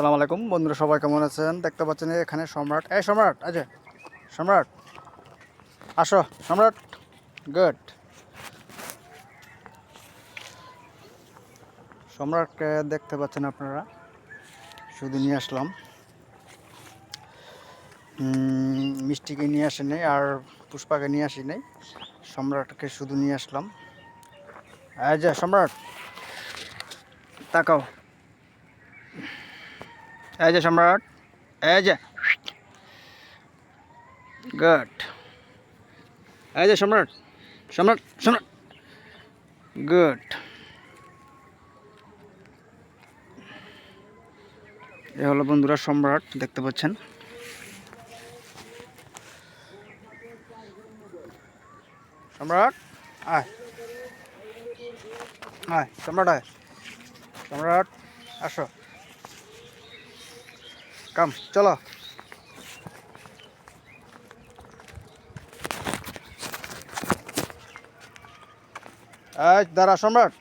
সালাম আলাইকুম। বন্ধুরা সবাই কেমন আছেন? দেখতে পাচ্ছেন এখানে সম্রাট। এই সম্রাট আছে সম্রাট। আসো, সম্রাট। গুড সম্রাটকে দেখতে পাচ্ছেন আপনারা। শুধু নিয়ে আসলাম। মিষ্টিকে নিয়ে আসি নাই আর পুষ্পাকে নিয়ে আসি নাই সম্রাটকে শুধু নিয়ে আসলাম। যে, সম্রাট। তাকাও। এই যে সম্রাট, এই যে। গুড। এই যে সম্রাট সম্রাট সম্রাট। গুড। এ হলো বন্ধুরা সম্রাট, দেখতে পাচ্ছেন? সম্রাট, আয়। আয়, সম্রাট আয়। সম্রাট, আসো। কাম চলো। দাঁড়া সম্রাট।